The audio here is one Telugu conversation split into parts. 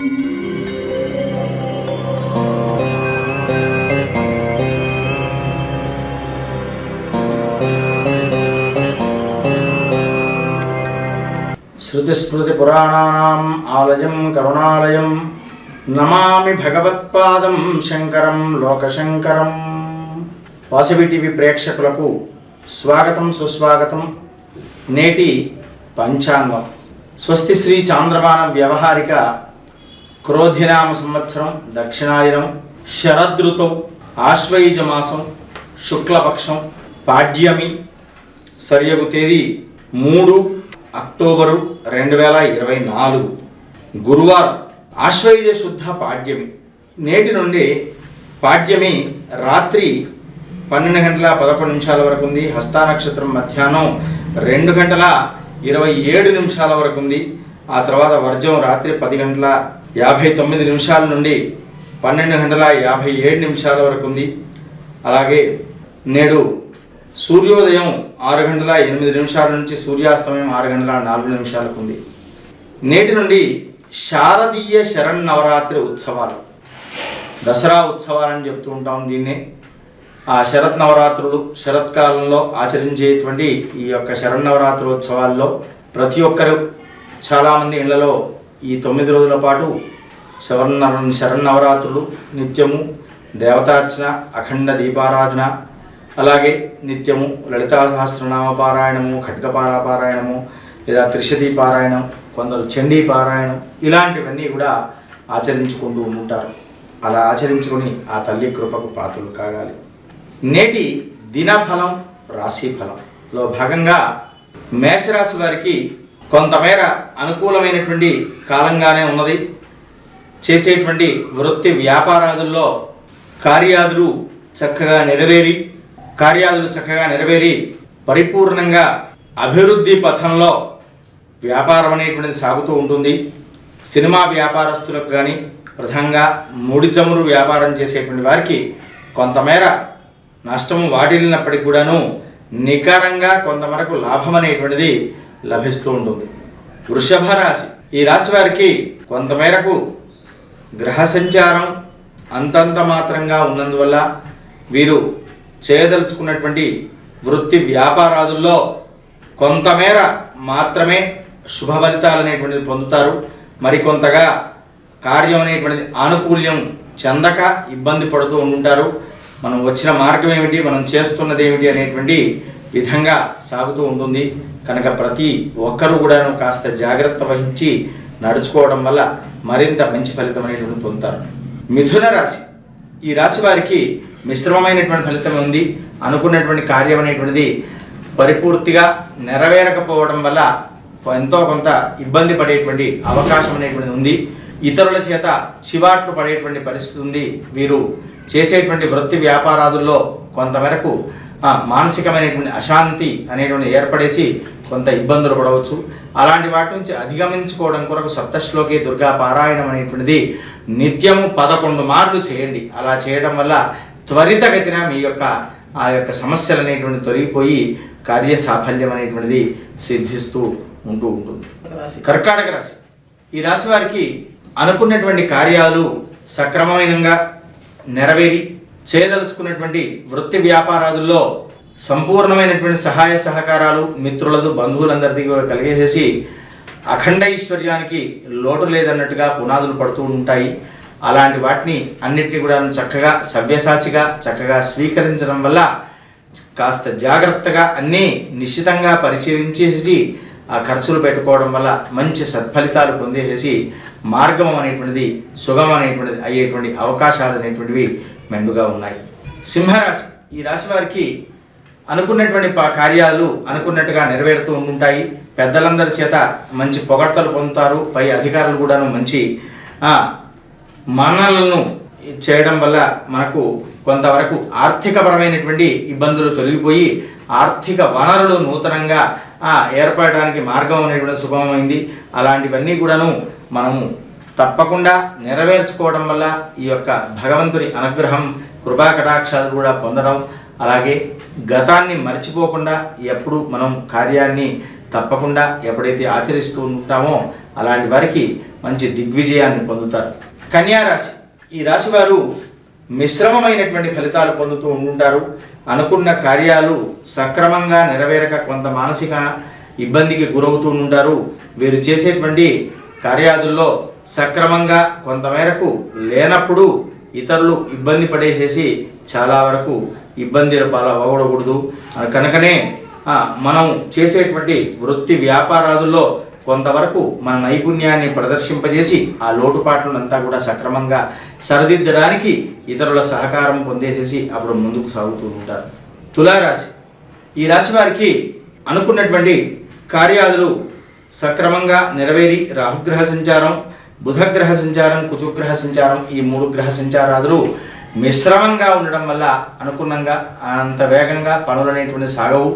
శృతిస్మృతిపురాణానాం ఆలయం కరుణాలయం నమామి భగవత్పాదం శంకరం లోకశంకరం వాసవి టీవీ ప్రేక్షకులకు స్వాగతం సుస్వాగతం। నేటి పంచాంగం. స్వస్తి శ్రీ చాంద్రమాన వ్యవహారిక క్రోధినామ సంవత్సరం దక్షిణాయనం శరదృతౌ ఆశ్వయుజ మాసం శుక్లపక్షం పాడ్యమి సరియగు తేదీ మూడు అక్టోబరు రెండు వేల ఇరవై నాలుగు. గురువారం ఆశ్వయుజ శుద్ధ పాడ్యమి. నేటి నుండి పాడ్యమి రాత్రి పన్నెండు గంటల పదకొండు నిమిషాల వరకు ఉంది. హస్తా నక్షత్రం మధ్యాహ్నం రెండు గంటల ఇరవై ఏడు నిమిషాల వరకు ఉంది. ఆ తర్వాత వర్జం రాత్రి పది గంటల యాభై తొమ్మిది నిమిషాల నుండి పన్నెండు గంటల యాభై ఏడు నిమిషాల వరకు ఉంది. అలాగే నేడు సూర్యోదయం ఆరు గంటల ఎనిమిది నిమిషాల నుంచి సూర్యాస్తమయం ఆరు గంటల నాలుగు నిమిషాలకు ఉంది. నేటి నుండి శారదీయ శరన్నవరాత్రి ఉత్సవాలు. దసరా ఉత్సవాలని చెప్తూ ఉంటాం దీన్నే. ఆ శరత్ నవరాత్రులు శరత్కాలంలో ఆచరించేటువంటి ఈ యొక్క శరన్నవరాత్రి ఉత్సవాల్లో ప్రతి ఒక్కరు చాలామంది ఇళ్ళలో ఈ తొమ్మిది రోజుల పాటు శరన్న శరన్నవరాత్రులు నిత్యము దేవతార్చన అఖండ దీపారాధన అలాగే నిత్యము లలితా సహస్రనామ పారాయణము ఖడ్గపార పారాయణము లేదా త్రిశతి పారాయణం కొందరు చండీ పారాయణం ఇలాంటివన్నీ కూడా ఆచరించుకుంటూ ఉంటారు. అలా ఆచరించుకొని ఆ తల్లి కృపకు పాత్రలు కాగాలి. నేటి దినఫలం రాశిఫలంలో భాగంగా మేషరాశి వారికి కొంతమేర అనుకూలమైనటువంటి కాలంగానే ఉన్నది. చేసేటువంటి వృత్తి వ్యాపారాదుల్లో కార్యాదులు చక్కగా నెరవేరి కార్యాదులు చక్కగా నెరవేరి పరిపూర్ణంగా అభివృద్ధి పథంలో వ్యాపారం అనేటువంటిది సాగుతూ ఉంటుంది. సినిమా వ్యాపారస్తులకు కానీ ప్రధానంగా ముడి చమురు వ్యాపారం చేసేటువంటి వారికి కొంతమేర నష్టము వాటిల్లినప్పటికి కూడాను నికరంగా కొంతమేరకు లాభం అనేటువంటిది లభిస్తూ ఉంటుంది. వృషభ రాశి. ఈ రాశి వారికి కొంతమేరకు గ్రహ సంచారం అంతంత మాత్రంగా ఉన్నందువల్ల వీరు చేయదలుచుకున్నటువంటి వృత్తి వ్యాపారాదుల్లో కొంతమేర మాత్రమే శుభ ఫలితాలు అనేటువంటిది పొందుతారు. మరికొంతగా కార్యం అనేటువంటిది ఆనుకూల్యం చెందక ఇబ్బంది పడుతూ ఉంటుంటారు మనం వచ్చిన మార్గం ఏమిటి? మనం చేస్తున్నది ఏమిటి? అనేటువంటి విధంగా సాగుతూ ఉంటుంది. కనుక ప్రతి ఒక్కరూ కూడాను కాస్త జాగ్రత్త వహించి నడుచుకోవడం వల్ల మరింత మంచి ఫలితం అనేటువంటి పొందుతారు. మిథున రాశి. ఈ రాశి వారికి మిశ్రమమైనటువంటి ఫలితం ఉంది. అనుకున్నటువంటి కార్యం అనేటువంటిది పరిపూర్తిగా నెరవేరకపోవడం వల్ల ఎంతో కొంత ఇబ్బంది పడేటువంటి అవకాశం అనేటువంటిది ఉంది. ఇతరుల చేత చివాట్లు పడేటువంటి పరిస్థితి ఉంది. వీరు చేసేటువంటి వృత్తి వ్యాపారాదుల్లో కొంతమేరకు మానసికమైనటువంటి అశాంతి అనేటువంటి ఏర్పడేసి కొంత ఇబ్బందులు పడవచ్చు. అలాంటి వాటి నుంచి అధిగమించుకోవడం కొరకు సప్తశ్లోకి దుర్గా పారాయణం అనేటువంటిది నిత్యము పదకొండు మార్లు చేయండి. అలా చేయడం వల్ల త్వరితగతిన మీ యొక్క ఆ యొక్క సమస్యలు అనేటువంటి తొలగిపోయి కార్య సాఫల్యం అనేటువంటిది సిద్ధిస్తూ ఉంటూ ఉంటుంది. కర్కాటక రాశి. ఈ రాశి వారికి అనుకున్నటువంటి కార్యాలు సక్రమమైనంగా నెరవేరి చేయదలుచుకున్నటువంటి వృత్తి వ్యాపారాదుల్లో సంపూర్ణమైనటువంటి సహాయ సహకారాలు మిత్రులతో బంధువులందరికీ కూడా కలిగేసేసి అఖండ ఐశ్వర్యానికి లోటు లేదన్నట్టుగా పునాదులు పడుతూ ఉంటాయి. అలాంటి వాటిని అన్నిటినీ కూడా చక్కగా సవ్యసాచిగా చక్కగా స్వీకరించడం వల్ల కాస్త జాగ్రత్తగా అన్నీ నిశ్చితంగా పరిశీలించేసి ఖర్చులు పెట్టుకోవడం వల్ల మంచి సత్ఫలితాలు పొందేసేసి మార్గం అనేటువంటిది సుగమం అనేటువంటిది అయ్యేటువంటి అవకాశాలు అనేటువంటివి మెండుగా ఉన్నాయి. సింహరాశి ఈ రాశి వారికి అనుకున్నటువంటి కార్యాలు అనుకున్నట్టుగా నెరవేరుతూ ఉంటుంటాయి పెద్దలందరి చేత మంచి పొగడ్తలు పొందుతారు. పై అధికారులు కూడాను మంచి మనలను చేయడం వల్ల మనకు కొంతవరకు ఆర్థికపరమైనటువంటి ఇబ్బందులు తొలగిపోయి ఆర్థిక వనరులు నూతనంగా ఏర్పడడానికి మార్గం అనేటువంటి శుభమైంది అలాంటివన్నీ కూడాను మనము తప్పకుండా నెరవేర్చుకోవడం వల్ల ఈ యొక్క భగవంతుని అనుగ్రహం కృపా కటాక్షాలు కూడా పొందడం అలాగే గతాన్ని మర్చిపోకుండా ఎప్పుడు మనం కార్యాన్ని తప్పకుండా ఎప్పుడైతే ఆచరిస్తూ ఉంటామో అలాంటి వారికి మంచి దిగ్విజయాన్ని పొందుతారు. కన్యారాశి. ఈ రాశి వారు మిశ్రమమైనటువంటి ఫలితాలు పొందుతూ ఉంటుంటారు అనుకున్న కార్యాలు సక్రమంగా నెరవేరక కొంత మానసిక ఇబ్బందికి గురవుతూ ఉంటారు వీరు చేసేటువంటి కార్యాదుల్లో సక్రమంగా కొంతమేరకు లేనప్పుడు ఇతరులు ఇబ్బంది పడేసేసి చాలా వరకు ఇబ్బందుల పాల అవ్వకూడదు కనుకనే మనం చేసేటువంటి వృత్తి వ్యాపారాదుల్లో కొంతవరకు మన నైపుణ్యాన్ని ప్రదర్శింపజేసి ఆ లోటుపాట్లనంతా కూడా సక్రమంగా సరిదిద్దడానికి ఇతరుల సహకారం పొందేసేసి అప్పుడు ముందుకు సాగుతూ ఉంటారు. తులారాశి. ఈ రాశి వారికి అనుకున్నటువంటి కార్యాలు సక్రమంగా నెరవేరి రాహుగ్రహ సంచారం బుధగ్రహ సంచారం కుచుగ్రహ సంచారం ఈ మూడు గ్రహ సంచారాదులు మిశ్రమంగా ఉండడం వల్ల అనుకున్నంగా అంత వేగంగా పనులు అనేటువంటి సాగవు.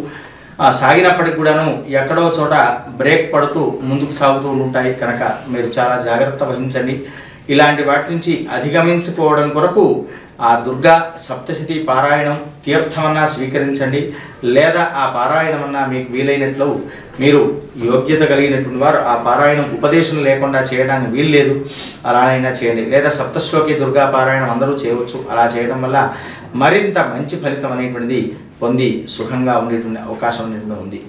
సాగినప్పటికి కూడాను ఎక్కడో చోట బ్రేక్ పడుతూ ముందుకు సాగుతూ ఉంటాయి. కనుక మీరు చాలా జాగ్రత్త వహించండి. ఇలాంటి వాటి నుంచి అధిగమించుకోవడం కొరకు ఆ దుర్గా సప్తశతి పారాయణం తీర్థమన్నా స్వీకరించండి. లేదా ఆ పారాయణమన్నా మీకు వీలైనట్లు మీరు యోగ్యత కలిగినటువంటి వారు ఆ పారాయణం ఉపదేశం లేకుండా చేయడానికి వీల్లేదు. అలానైనా చేయండి. లేదా సప్తశ్లోకి దుర్గా పారాయణం అందరూ చేయవచ్చు. అలా చేయడం వల్ల మరింత మంచి ఫలితం అనేటువంటిది పొంది సుఖంగా ఉండేటువంటి అవకాశం అనేటువంటి ఉంది.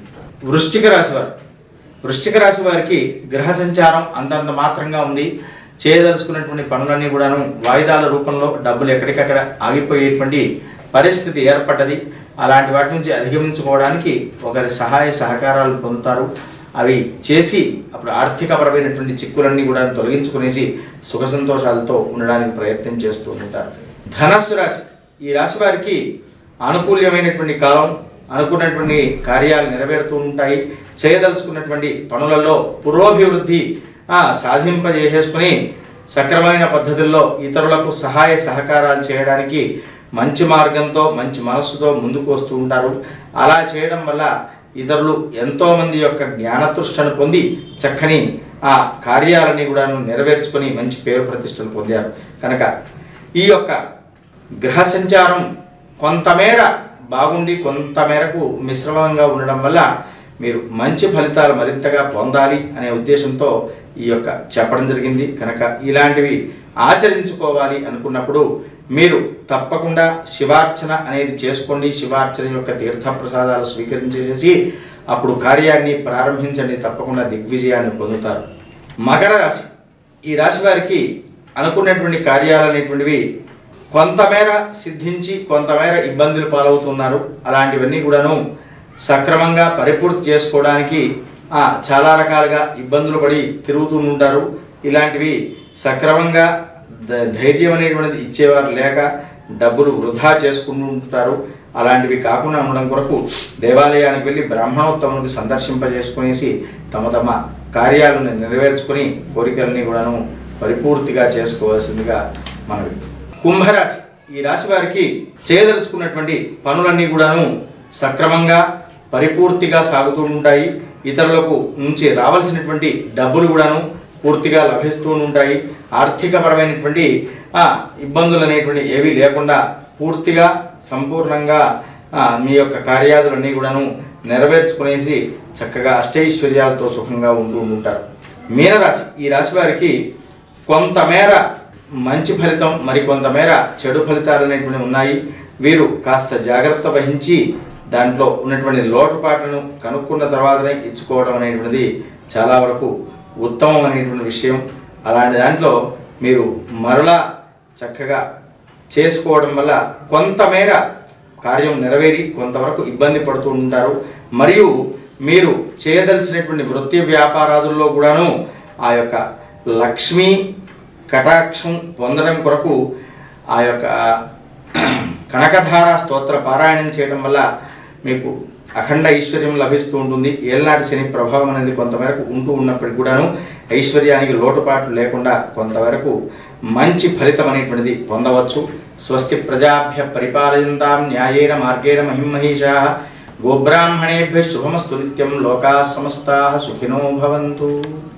వృశ్చిక రాశి వారు. వృశ్చిక రాశి వారికి గ్రహ సంచారం అంతంత మాత్రంగా ఉంది. చేయదలుచుకున్నటువంటి పనులన్నీ కూడాను వాయిదాల రూపంలో డబ్బులు ఎక్కడికక్కడ ఆగిపోయేటువంటి పరిస్థితి ఏర్పడ్డది. అలాంటి వాటి నుంచి అధిగమించుకోవడానికి ఒకరి సహాయ సహకారాలు పొందుతారు. అవి చేసి అప్పుడు ఆర్థికపరమైనటువంటి చిక్కులన్నీ కూడా తొలగించుకునేసి సుఖ సంతోషాలతో ఉండడానికి ప్రయత్నం చేస్తూ ఉంటారు. ధనస్సు రాశి. ఈ రాశి వారికి అనుకూల్యమైనటువంటి కాలం అనుకున్నటువంటి కార్యాలు నెరవేరుతూ ఉంటాయి. చేయదలుచుకున్నటువంటి పనులలో పురోభివృద్ధి ఆ, సాధింపజేసేసుకుని సక్రమైన పద్ధతుల్లో ఇతరులకు సహాయ సహకారాలు చేయడానికి మంచి మార్గంతో మంచి మనస్సుతో ముందుకు వస్తూ ఉంటారు. అలా చేయడం వల్ల ఇతరులు ఎంతోమంది యొక్క జ్ఞానతృష్టను పొంది చక్కని ఆ కార్యాలని కూడా నెరవేర్చుకొని మంచి పేరు ప్రతిష్టలు పొందారు. కనుక ఈ యొక్క గ్రహ సంచారం కొంతమేర బాగుండి కొంతమేరకు మిశ్రమంగా ఉండడం వల్ల మీరు మంచి ఫలితాలు మరింతగా పొందాలి అనే ఉద్దేశంతో ఈ యొక్క చెప్పడం జరిగింది. కనుక ఇలాంటివి ఆచరించుకోవాలి అనుకున్నప్పుడు మీరు తప్పకుండా శివార్చన అనేది చేసుకోండి. శివార్చన యొక్క తీర్థ ప్రసాదాలు స్వీకరించేసి అప్పుడు కార్యాన్ని ప్రారంభించండి. తప్పకుండా దిగ్విజయాన్ని పొందుతారు. మకర రాశి. ఈ రాశి వారికి అనుకున్నటువంటి కార్యాలు అనేటువంటివి కొంతమేర సిద్ధించి కొంతమేర ఇబ్బందులు పాలవుతున్నారు. అలాంటివన్నీ కూడాను సక్రమంగా పరిపూర్తి చేసుకోవడానికి చాలా రకాలుగా ఇబ్బందులు పడి తిరుగుతూ ఉంటారు. ఇలాంటివి సక్రమంగా ధైర్యం అనేటువంటిది ఇచ్చేవారు లేక డబ్బులు వృధా చేసుకుంటూ ఉంటారు. అలాంటివి కాకుండా ఉండడం కొరకు దేవాలయానికి వెళ్ళి బ్రాహ్మణోత్తమునికి సందర్శింపజేసుకునేసి తమ తమ కార్యాలను నెరవేర్చుకొని కోరికలని కూడాను పరిపూర్తిగా చేసుకోవాల్సిందిగా మనవి కుంభరాశి. ఈ రాశి వారికి చేయదలుచుకున్నటువంటి పనులన్నీ కూడాను సక్రమంగా పరిపూర్తిగా సాగుతూ ఉంటాయి. ఇతరులకు నుంచి రావాల్సినటువంటి డబ్బులు కూడాను పూర్తిగా లభిస్తూ ఉంటాయి. ఆర్థికపరమైనటువంటి ఇబ్బందులు అనేటువంటి ఏవీ లేకుండా పూర్తిగా సంపూర్ణంగా మీ యొక్క కార్యాదులన్నీ కూడాను నెరవేర్చుకునేసి చక్కగా అష్టైశ్వర్యాలతో సుఖంగా ఉంటూ ఉంటారు. మీనరాశి. ఈ రాశి వారికి కొంతమేర మంచి ఫలితం మరికొంతమేర చెడు ఫలితాలు అనేటువంటి ఉన్నాయి. వీరు కాస్త జాగ్రత్త వహించి దాంట్లో ఉన్నటువంటి లోటుపాట్లను కనుక్కున్న తర్వాతనే ఇచ్చుకోవడం అనేటువంటిది చాలా వరకు ఉత్తమం అనేటువంటి విషయం. అలాంటి దాంట్లో మీరు మరలా చక్కగా చేసుకోవడం వల్ల కొంతమేర కార్యం నెరవేరి కొంతవరకు ఇబ్బంది పడుతూ ఉంటారు. మరియు మీరు చేయదలిచినటువంటి వృత్తి వ్యాపారాదుల్లో కూడాను ఆ యొక్క లక్ష్మీ కటాక్షం పొందడం కొరకు ఆ యొక్క కనకధార స్తోత్ర పారాయణం చేయడం వల్ల మీకు అఖండ ఐశ్వర్యం లభిస్తూ ఉంటుంది. ఏళ్ళనాటి శని ప్రభావం అనేది కొంతవరకు ఉంటూ ఉన్నప్పటికీ కూడాను ఐశ్వర్యానికి లోటుపాట్లు లేకుండా కొంతవరకు మంచి ఫలితం అనేటువంటిది పొందవచ్చు. స్వస్తి ప్రజాభ్య పరిపాలయంతాం న్యాయేన మార్గేణ మహిమహీషా. గోబ్రాహ్మణేభ్య శుభమస్తు నిత్యం లోకా సమస్తా సుఖినో భవంతు.